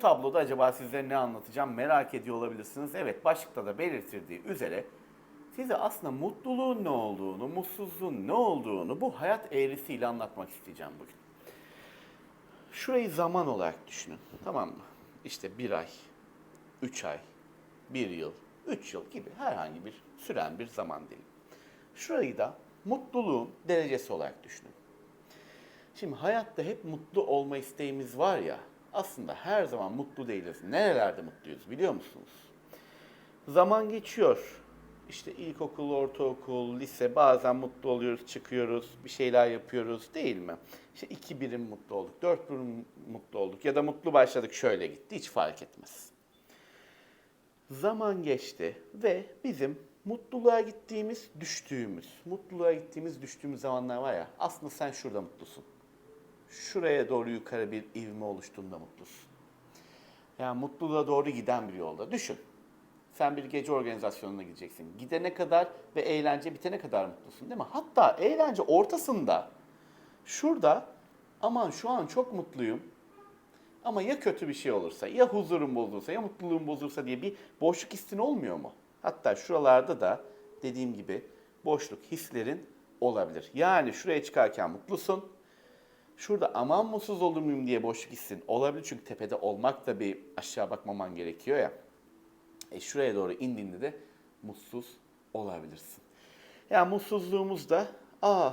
tabloda acaba sizlere ne anlatacağım merak ediyor olabilirsiniz. Evet başlıkta da belirtildiği üzere size aslında mutluluğun ne olduğunu, mutsuzluğun ne olduğunu bu hayat eğrisiyle anlatmak isteyeceğim bugün. Şurayı zaman olarak düşünün. Tamam mı? İşte bir ay, üç ay, bir yıl, üç yıl gibi herhangi bir süren bir zaman dilimi. Şurayı da mutluluğun derecesi olarak düşünün. Şimdi hayatta hep mutlu olma isteğimiz var ya, aslında her zaman mutlu değiliz. Nerelerde mutluyuz biliyor musunuz? Zaman geçiyor. İşte ilkokul, ortaokul, lise bazen mutlu oluyoruz, çıkıyoruz, bir şeyler yapıyoruz değil mi? İşte iki birim mutlu olduk, dört birim mutlu olduk ya da mutlu başladık şöyle gitti hiç fark etmez. Zaman geçti ve bizim mutluluğa gittiğimiz, düştüğümüz, mutluluğa gittiğimiz, düştüğümüz zamanlar var ya aslında sen şurada mutlusun. Şuraya doğru yukarı bir ivme oluştuğunda mutlusun. Yani mutluluğa doğru giden bir yolda. Düşün. Sen bir gece organizasyonuna gideceksin. Gidene kadar ve eğlence bitene kadar mutlusun değil mi? Hatta eğlence ortasında şurada aman şu an çok mutluyum ama ya kötü bir şey olursa, ya huzurum bozulursa, ya mutluluğum bozulursa diye bir boşluk hissin olmuyor mu? Hatta şuralarda da dediğim gibi boşluk hislerin olabilir. Yani şuraya çıkarken mutlusun. Şurada aman mutsuz olur muyum diye boşluk hissin olabilir. Çünkü tepede olmak da bir aşağı bakmaman gerekiyor ya. E şuraya doğru indiğinde de mutsuz olabilirsin. Yani mutsuzluğumuzda aa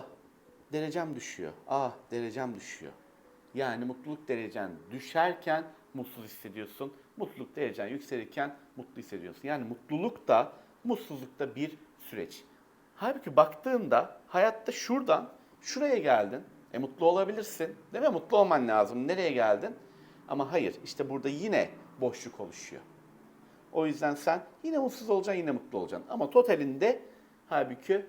derecem düşüyor. Aa derecem düşüyor. Yani mutluluk derecen düşerken mutsuz hissediyorsun. Mutluluk derecen yükselirken mutlu hissediyorsun. Yani mutluluk da mutsuzluk da bir süreç. Halbuki baktığında hayatta şuradan şuraya geldin. E mutlu olabilirsin. Değil mi? Mutlu olman lazım. Nereye geldin? Ama hayır. işte burada yine boşluk oluşuyor. O yüzden sen yine mutsuz olacaksın, yine mutlu olacaksın. Ama totalinde halbuki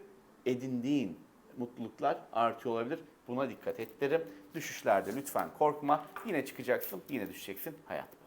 edindiğin mutluluklar artıyor olabilir. Buna dikkat et derim. Düşüşlerde lütfen korkma. Yine çıkacaksın, yine düşeceksin. Hayat